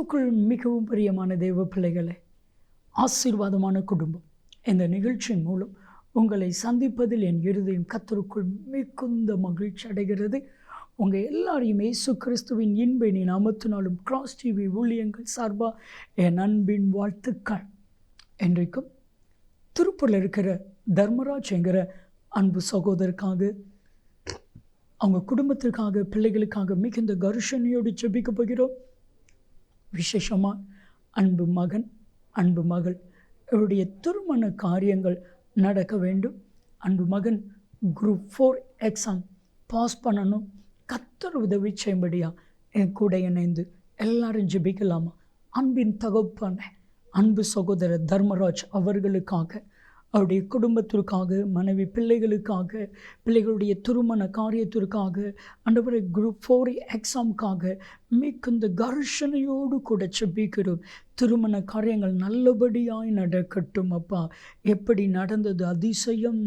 கிறிஸ்துக்குள் மிகவும் பிரியமான தெய்வ பிள்ளைகளே ஆசீர்வாதமான குடும்பம். இந்த நிகழ்ச்சியின் மூலம் உங்களை சந்திப்பதில் என் இருதயம் கத்தருக்குள் மிகுந்த மகிழ்ச்சி அடைகிறது. உங்கள் எல்லாரையும் இயேசு கிறிஸ்துவின் இன்பை நாமத்தினாலும் கிராஸ் டிவி ஊழியங்கள் சார்பாக என் அன்பின் வாழ்த்துக்கள். என்றைக்கும் திருப்பூரில் இருக்கிற தர்மராஜ் என்கிற அன்பு சகோதரருக்காக அவங்க குடும்பத்திற்காக பிள்ளைகளுக்காக மிகுந்த கருஷனையோடு ஜெபிக்க போகிறோம். விசேஷமாக அன்பு மகன் அன்பு மகள். இவருடைய திருமண காரியங்கள் நடக்க வேண்டும். அன்பு மகன் குரூப் ஃபோர் எக்ஸாம் பாஸ் பண்ணணும். கத்தர் உதவி செய்யும்படியா? என் கூட இணைந்து எல்லாரும் ஜெபிக்கலாமா? அன்பின் தகப்பான அன்பு சகோதரர் தர்மராஜ் அவர்களுக்காக அவருடைய குடும்பத்திற்காக மனைவி பிள்ளைகளுக்காக பிள்ளைகளுடைய திருமண காரியத்திற்காக அண்டவரை குரூப் ஃபோர் எக்ஸாமுக்காக மிகுந்த கர்ஷனையோடு கூட செபிக்கிறோம் திருமண காரியங்கள் நல்லபடியாய் நடக்கட்டும் அப்பா. எப்படி நடந்தது அதிசயம்?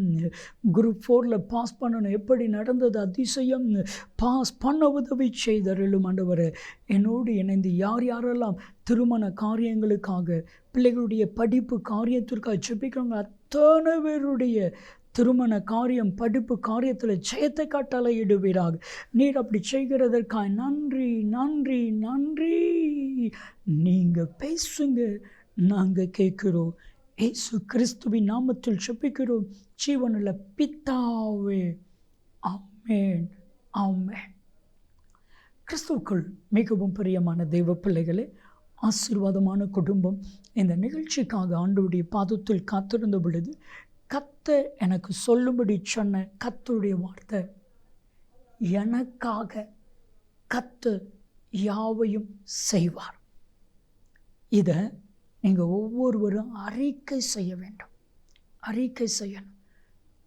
குரூப் ஃபோரில் பாஸ் பண்ணணும். எப்படி நடந்தது அதிசயம்? பாஸ் பண்ண உதவி செய்தருளும் ஆண்டவர். என்னோடு இணைந்து யார் யாரெல்லாம் திருமண காரியங்களுக்காக பிள்ளைகளுடைய படிப்பு காரியத்திற்காக செபிக்கிறாங்க அத்தனை பேருடைய திருமண காரியம் படிப்பு காரியத்தில் ஜெயத்தை காட்டலையிடுவீராக நீர் அப்படி செய்கிறதற்காக நன்றி நன்றி நன்றி. நீங்கள் பேசுங்க நாங்கள் கேட்குறோம். ஏசு கிறிஸ்துவின் நாமத்தில் செப்பிக்கிறோம் ஜீவனில் பித்தாவே ஆமேன் ஆமேன். கிறிஸ்துவுக்குள் மிகவும் பிரியமான தெய்வ பிள்ளைகளே ஆசீர்வாதமான குடும்பம். இந்த நிகழ்ச்சிக்காக ஆண்டவருடைய பாதத்தில் காத்திருந்த பொழுது கத்த எனக்கு சொல்லும்படி சொன்ன கத்தருடைய வார்த்தை எனக்காக கத்து யாவையும் செய்வார். இதை நீங்கள் ஒவ்வொருவரும் அறிக்கை செய்ய வேண்டும். அறிக்கை செய்யணும்.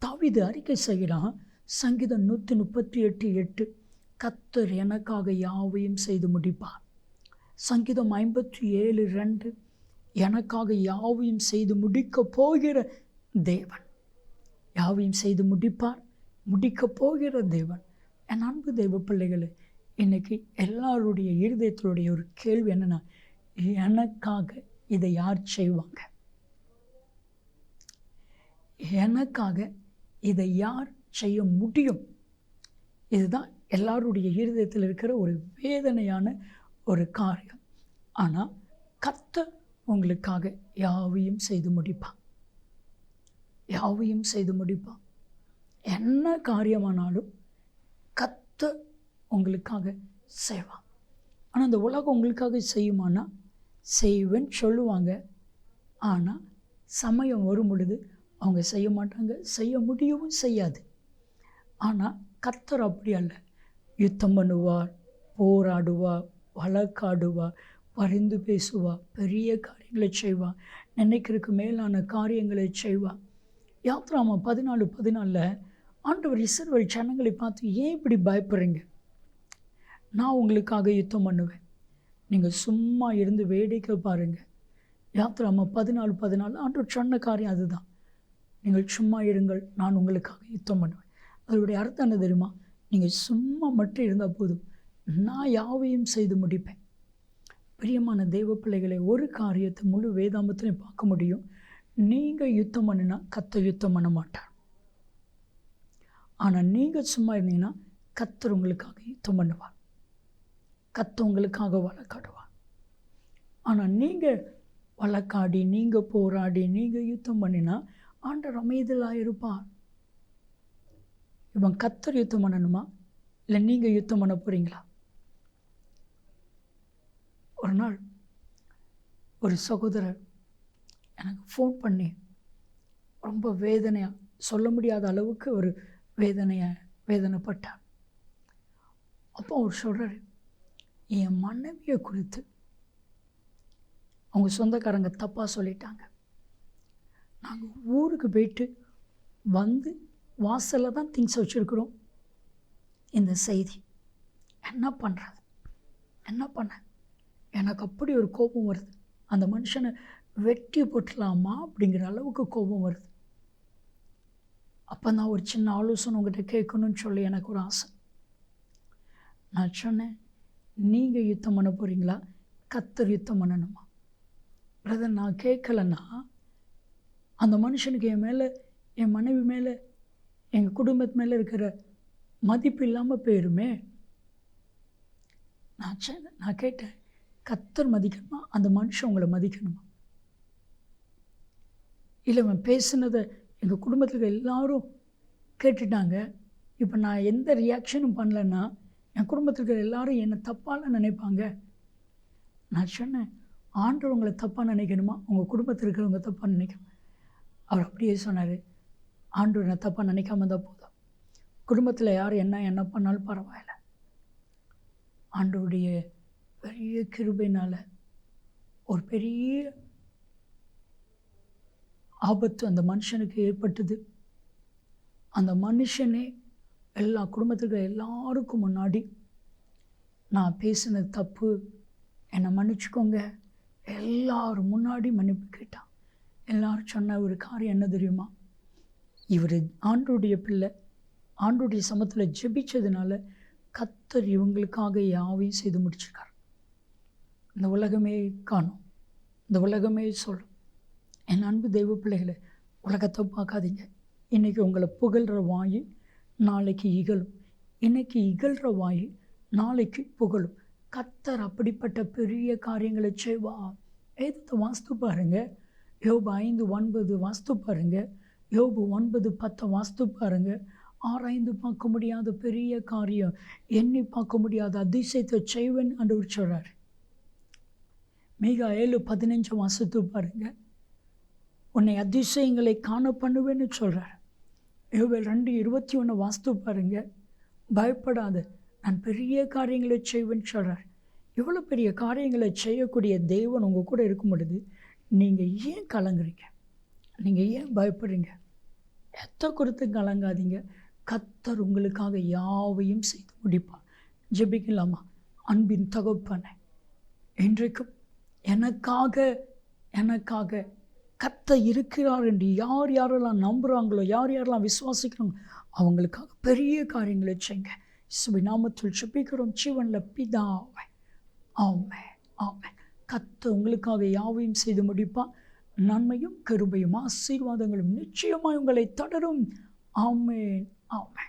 தவிது அறிக்கை செய்யலாம் சங்கீதம் நூற்றி முப்பத்தி எட்டு எட்டு கத்தர் எனக்காக யாவையும் செய்து முடிப்பார். சங்கீதம் ஐம்பத்தி ஏழு ரெண்டு எனக்காக யாவையும் செய்து முடிக்கப் போகிற தேவன். யாவையும் செய்து முடிப்பார் முடிக்கப் போகிற தேவன். என் அன்பு தெய்வ பிள்ளைகளே இன்றைக்கி எல்லாருடைய இருதயத்தினுடைய ஒரு கேள்வி என்னென்னா எனக்காக இதை யார் செய்வாங்க? எனக்காக இதை யார் செய்ய முடியும்? இதுதான் எல்லாருடைய இருதயத்தில் இருக்கிற ஒரு வேதனையான ஒரு காரியம். ஆனால் கத்த உங்களுக்காக யாவையும் செய்து முடிப்பான் யாவையும் செய்து முடிப்பான் என்ன காரியமானாலும் கத்த உங்களுக்காக செய்வான் ஆனால் அந்த உலகம் உங்களுக்காக செய்யுமானா? செய்வேன்னு சொல்லுவாங்க. ஆனால் சமயம் வரும் பொழுது அவங்க செய்ய மாட்டாங்க செய்ய முடியவும் செய்யாது. ஆனால் கத்தர் அப்படி அல்ல. யுத்தம் பண்ணுவார் போராடுவார் வழக்காடுவா வரைந்து பேசுவா பெரிய காரியங்களை செய்வா நினைக்கிறதுக்கு மேலான காரியங்களை செய்வா. யாத்ராமா பதினாலு பதினாலில் ஆண்டவர் இஸ்ரவேல் ஜனங்களை பார்த்து ஏன் இப்படி பயப்படுறீங்க? நான் உங்களுக்காக யுத்தம் பண்ணுவேன். நீங்கள் சும்மா இருந்து வேடிக்கை பாருங்கள் யாத்ராமா பதினாலு பதினாலு ஆண்டவர் சொன்ன காரியம் அதுதான். நீங்கள் சும்மா இருங்கள் நான் உங்களுக்காக யுத்தம் பண்ணுவேன். அதனுடைய அர்த்தம் என்ன தெரியுமா? நீங்கள் சும்மா மட்டும் இருந்தால் போதும். நான் யாவையும் செய்து முடிப்பேன். பிரியமான தெய்வ பிள்ளைகளை ஒரு காரியத்தை முழு வேதாம்பத்திலையும் பார்க்க முடியும். நீங்கள் யுத்தம் பண்ணினா கத்த யுத்தம் பண்ண மாட்டார். ஆனால் நீங்கள் சும்மா இருந்தீங்கன்னா கத்தர் உங்களுக்காக யுத்தம் பண்ணுவார். கத்த உங்களுக்காக வழக்காடுவார் ஆனால் நீங்கள் வழக்காடி நீங்கள் போராடி நீங்கள் யுத்தம் பண்ணினா ஆண்டர் அமைதலாக இருப்பார். இவன் கத்தர் யுத்தம் பண்ணணுமா? இல்லை நீங்கள் யுத்தம் பண்ண போகிறீங்களா ஒரு நாள் ஒரு சகோதரர் எனக்கு ஃபோன் பண்ணி ரொம்ப வேதனையாக சொல்ல முடியாத அளவுக்கு ஒரு வேதனையை வேதனைப்பட்டார். அப்போ அவர் சொல்கிறார் என் மனைவியை குறித்து அவங்க சொந்தக்காரங்க தப்பாக சொல்லிட்டாங்க. நாங்கள் ஊருக்கு போயிட்டு வந்து வாசலில் தான் திங்ஸ் வச்சுருக்குறோம். இந்த செய்தி என்ன பண்ணுறது என்ன பண்ண எனக்கு அப்படி ஒரு கோபம் வருது. அந்த மனுஷனை வெட்டி போட்டலாமா அப்படிங்கிற அளவுக்கு கோபம் வருது. அப்போ நான் ஒரு சின்ன ஆலோசனை உங்கள்கிட்ட கேட்கணும்னு சொல்லி எனக்கு ஒரு ஆசை. நான் சொன்னேன் நீங்கள் யுத்தம் பண்ண போகிறீங்களா கத்தர் யுத்தம் பண்ணணுமா? பிரதர் நான் கேட்கலன்னா அந்த மனுஷனுக்கு என் மேலே என் மனைவி மேலே எங்கள் குடும்பத்து மேலே இருக்கிற மதிப்பு இல்லாமல் போயிருமே. நான் சொன்னேன், நான் கேட்டேன் கத்தர் மதிக்கணுமா? அந்த மனுஷன் உங்களை மதிக்கணுமா? இல்லை இவன் பேசுனதை எங்கள் குடும்பத்தில் எல்லாரும் கேட்டுட்டாங்க. இப்போ நான் எந்த ரியாக்ஷனும் பண்ணலன்னா என் குடும்பத்தில் இருக்கிற எல்லாரும் என்னை தப்பால நினைப்பாங்க. நான் சொன்னேன் ஆண்டவர் உங்களை தப்பாக நினைக்கணுமா? உங்கள் குடும்பத்தில் இருக்கிறவங்க தப்பாக நினைக்கணும். அவர் அப்படியே சொன்னார் ஆண்டவர் நான் தப்பாக நினைக்காம இருந்தால் போதும். குடும்பத்தில் யார் என்ன என்ன பண்ணாலும் பரவாயில்ல. ஆண்டுடைய பெரிய கிருபையினால் ஒரு பெரிய ஆபத்து அந்த மனுஷனுக்கு ஏற்பட்டது. அந்த மனுஷனே எல்லா குடும்பத்துக்கு எல்லாருக்கும் முன்னாடி நான் பேசினது தப்பு. என்னை மன்னிச்சுக்கோங்க. எல்லாரும் முன்னாடி மன்னிப்பு கேட்டான். எல்லாரும் சொன்ன ஒரு காரியம் என்ன தெரியுமா? இவர் ஆண்டுடைய பிள்ளை ஆண்டுடைய சமத்தில் ஜெபிச்சதுனால கத்தர் இவங்களுக்காக யாவையும் செய்து முடிச்சிருக்கார். இந்த உலகமே காணும். இந்த உலகமே சொல்லும். என் அன்பு தெய்வ பிள்ளைகளை உலகத்தை பார்க்காதீங்க. இன்றைக்கி உங்களை புகழ்கிற வாயு நாளைக்கு இகழும். இன்றைக்கி இகழ்கிற வாயு நாளைக்கு புகழும். கத்தர் அப்படிப்பட்ட பெரிய காரியங்களை செய்வா எதிர்த்து வாஸ்து பாருங்கள் யோபு ஐந்து ஒன்பது வாஸ்து பாருங்க. யோபு ஒன்பது பத்தை வாஸ்து பாருங்க. ஆராய்ந்து பார்க்க முடியாத பெரிய காரியம். எண்ணி பார்க்க முடியாத அதிசயத்தை செய்வேன் அன்று சொல்கிறார் மீகா ஏழு பதினஞ்சு வாசத்து பாருங்கள் உன்னை அதிசயங்களை காண பண்ணுவேன்னு சொல்கிறார் யோவேல் ரெண்டு இருபத்தி ஒன்று வாஸ்து பாருங்கள் பயப்படாத நான் பெரிய காரியங்களை செய்வேன்னு சொல்கிறார் இவ்வளோ பெரிய காரியங்களை செய்யக்கூடிய தெய்வன் உங்கள் கூட இருக்கும் பொழுது நீங்கள் ஏன் கலங்குறீங்க? நீங்கள் ஏன் பயப்படுறீங்க? எத்த குறித்து கலங்காதீங்க. கத்தர் உங்களுக்காக யாவையும் செய்து முடிப்பார். ஜெபிக்கலாமா? அன்பின் தகப்பனை இன்றைக்கும் எனக்காக எனக்காக கத்த இருக்கிறார் என்று யார் யாரெல்லாம் நம்புகிறாங்களோ யார் யாரெல்லாம் விசுவாசிக்கிறாங்களோ அவங்களுக்காக பெரிய காரியங்களை செய்யுங்க. சுபி நாமத்தில் செப்பிக்கிறோம் ஜீவனில் பிதாவை. ஆமே ஆமே கத்த உங்களுக்காக யாவையும் செய்து முடிப்பான் நன்மையும் கருபையும் ஆசீர்வாதங்களும் நிச்சயமாய் உங்களை தொடரும். ஆமேன். ஆமேன்.